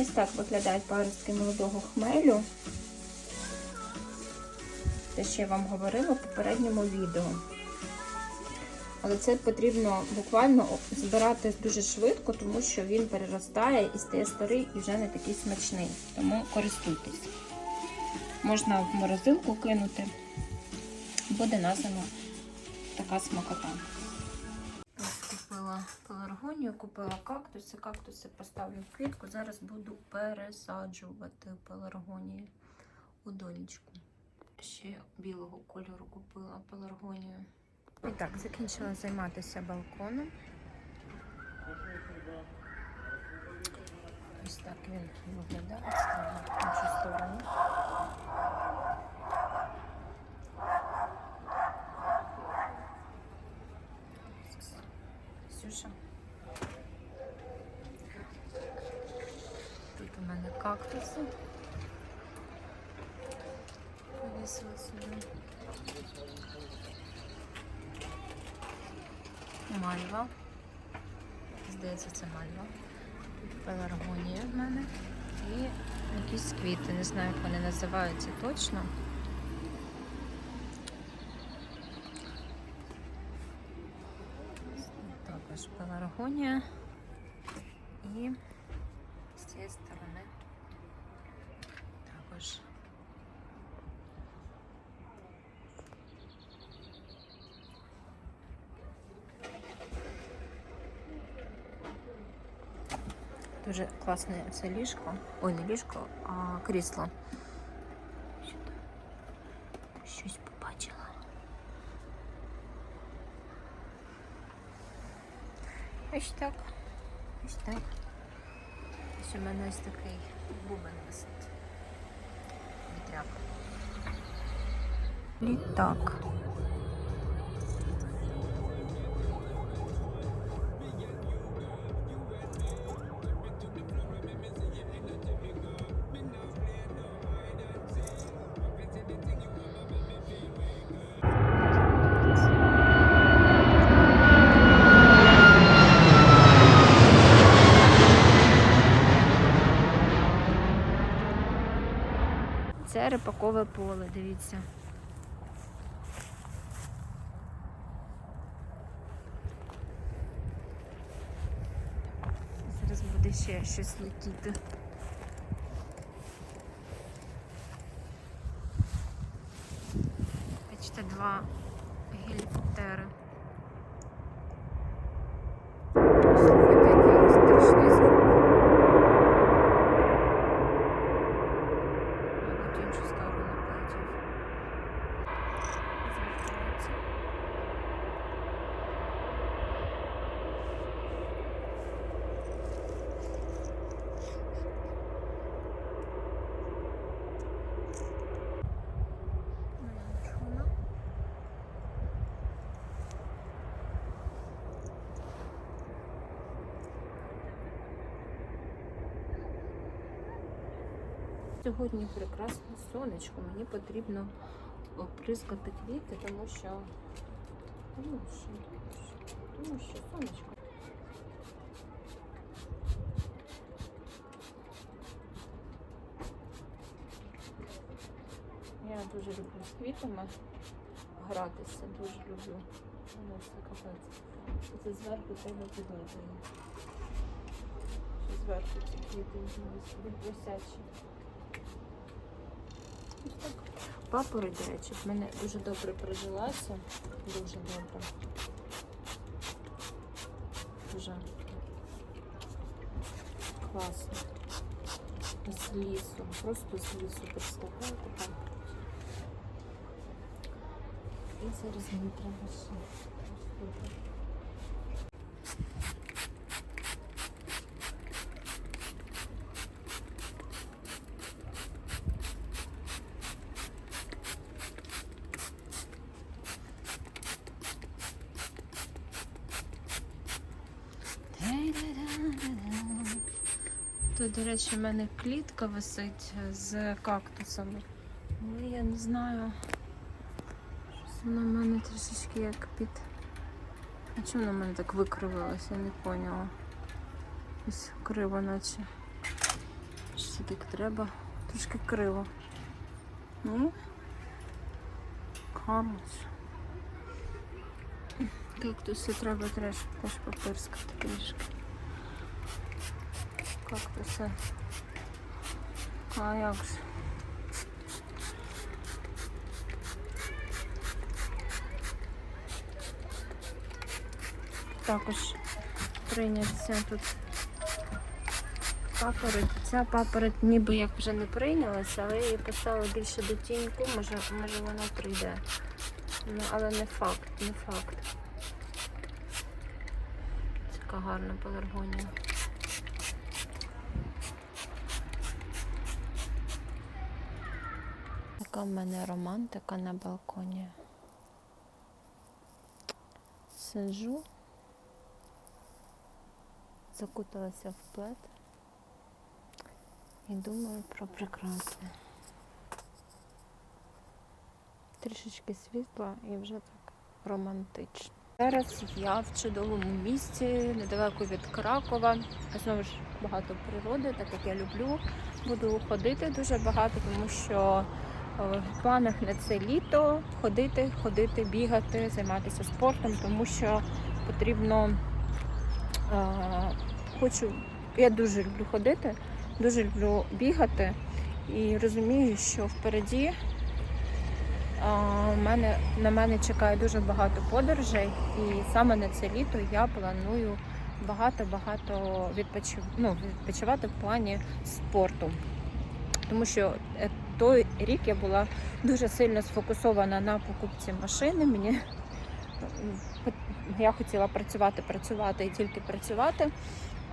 Ось так виглядають паростки молодого хмелю. Те, що я вам говорила в попередньому відео. Але це потрібно буквально збирати дуже швидко, тому що він переростає і стає старий і вже не такий смачний. Тому користуйтесь. Можна в морозилку кинути. Буде на зиму така смакота. Ось купила пеларгонію, купила кактуси. Кактуси поставлю в квітку. Зараз буду пересаджувати пеларгонії у донечку. Ще білого кольору купила пеларгонію. І так, закінчила займатися балконом. Ось так він виглядає. Ставлю в іншу сторону. Ксюша. Тут у мене кактуси. Повісила сюди. Мальва. Здається, це мальва. Пеларгонія в мене. І якісь квіти. Не знаю, як вони називаються точно. Також пеларгонія. І з цієї сторони також. Дуже класне це ліжко. Ой, не ліжко, а крісло. Щось побачила. Ось так. Ось так. Ось у мене ось такий бубен висить. Вітряк. Літак. Це рипакове поле, дивіться. Зараз буде ще щось летіти. Бачите, два гелікоптери. Сьогодні прекрасне сонечко. Мені потрібно оприскати квіти, тому що тому що, тому що сонечко. Я дуже люблю з квітами гратися, дуже люблю. Це зверху треба підлити. Зверху ці квіти висячі. До речі, в мене дуже добре прижилася. Дуже добре. Дуже класно. З лісу. Просто з лісу представляєте папороть. І зараз мені треба ще. Тут, до речі, в мене клітка висить з кактусами. Але я не знаю. Щось воно в мене трішечки як під. А чому в мене так викривилося, я не поняла. Ось криво наче. кустик треба. Трошки криво. Ні? Камус. Кактуси треба теж попирскати трішки. Кактуси. А як же? Також прийняться тут папороть. Ця папороть ніби як вже не прийнялася, але її поставила більше до тіньку, може, може вона прийде. Ну, але не факт, не факт. Така гарна пеларгонія. Така в мене романтика на балконі. Сиджу, закуталася в плед і думаю про прекрасне. Трішечки світла і вже так романтично. Зараз я в чудовому місці, недалеко від Кракова. Знову ж багато природи, так як я люблю. Буду ходити дуже багато, тому що в планах на це літо ходити, ходити, бігати, займатися спортом, тому що потрібно е, хочу. Я дуже люблю ходити, дуже люблю бігати і розумію, що впереді а, мене, на мене чекає дуже багато подорожей, і саме на це літо я планую багато-багато відпочив... ну, відпочивати в плані спорту. Тому що е, той рік я була дуже сильно сфокусована на покупці машини. Мені я хотіла працювати, працювати і тільки працювати.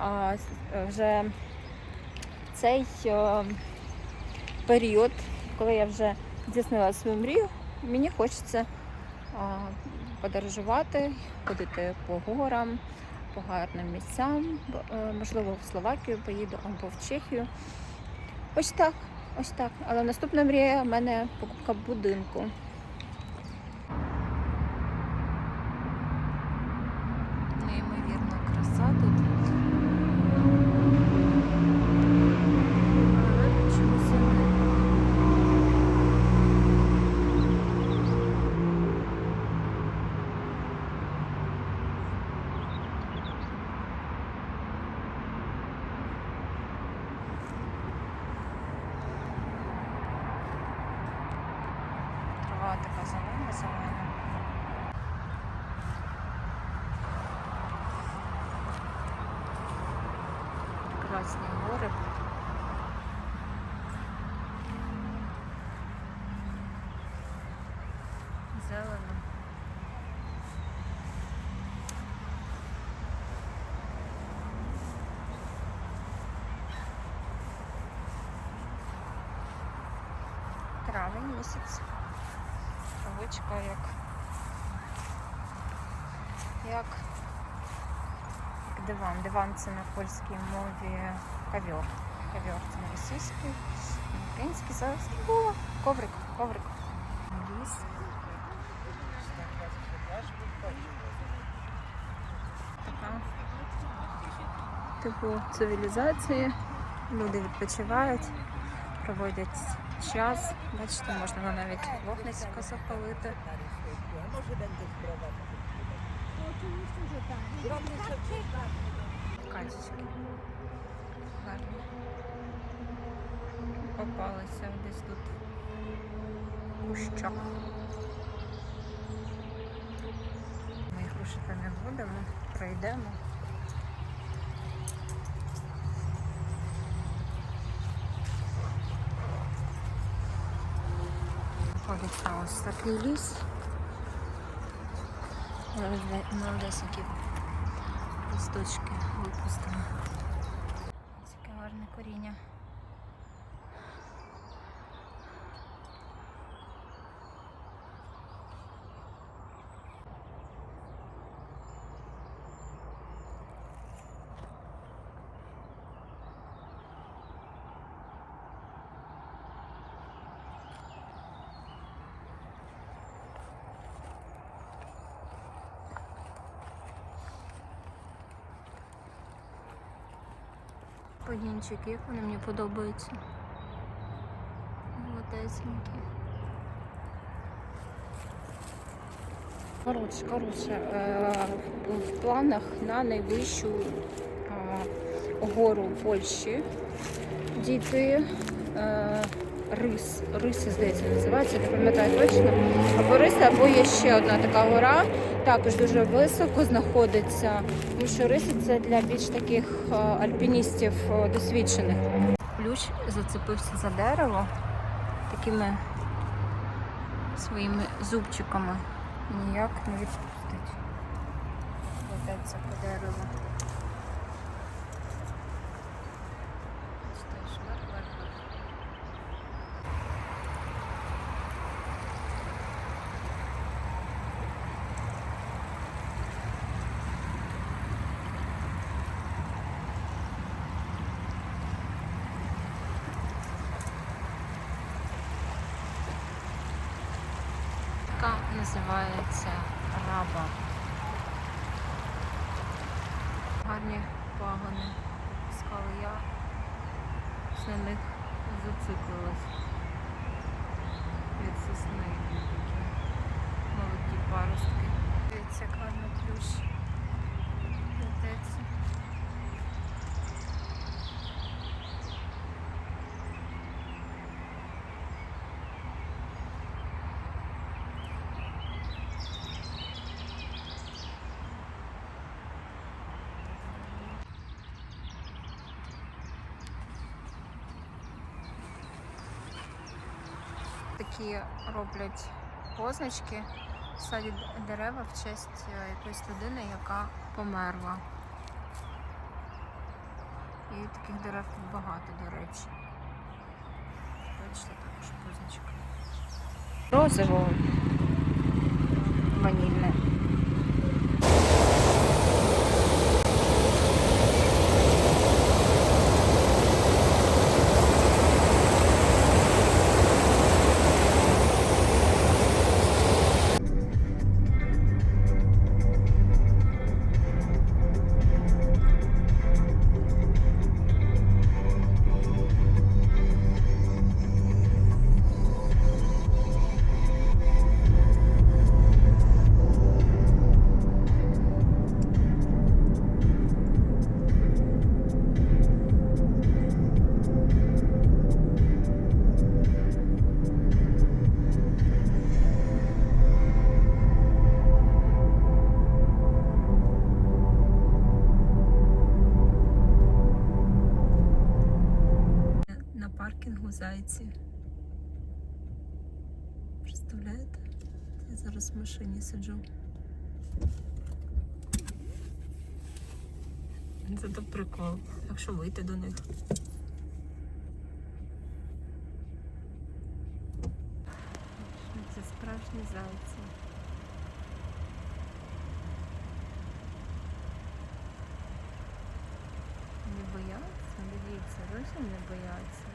А е, вже цей е, період, коли я вже здійснила свою мрію, мені хочеться подорожувати, ходити по горам, по гарним місцям. Можливо, в Словакію поїду або в Чехію. Ось так, ось так. Але наступна мрія в мене покупка будинку. Зелено. Травень місяць. Травичка як. Як, як диван. Диван це на польській мові ковер. Ковер це на російській. На українській зараз. Коврик, коврик. Ліс. Така. Типу цивілізації. Люди відпочивають, проводять час. Бачите, можна навіть вогнисько запалити. Качечки. Гарні. Попалися десь тут кущах. Ми їх рушити не будемо, пройдемо. Ходить на ось такий ліс. Молодесенькі листочки випустили. Пагінчики, як вони мені подобаються. Молодесенькі. Коротше, коротше, е, в планах на найвищу е, гору Польщі дійти. Рис, Риси, здається, називається, не пам'ятаю точно. Або Риси, або є ще одна така гора, також дуже високо знаходиться. Тому що риси це для більш таких е, альпіністів е, досвідчених. Ключ зацепився за дерево такими своїми зубчиками. Ніяк не відпустить. Ведеться по дереву. Називається раба. Гарні пагони. Скали я на них зациклилась від сосни. Молоді паростки. Дивіться, як гарно плющ. Такі роблять позначки, садять дерева в честь е, якоїсь людини, яка померла. І таких дерев тут багато, до речі. Бачите, також позначка. Розово ванільне. Машині сиджу. Це то прикол, якщо вийти до них. Це справжні зайці. Не бояться, дивіться, зовсім не бояться.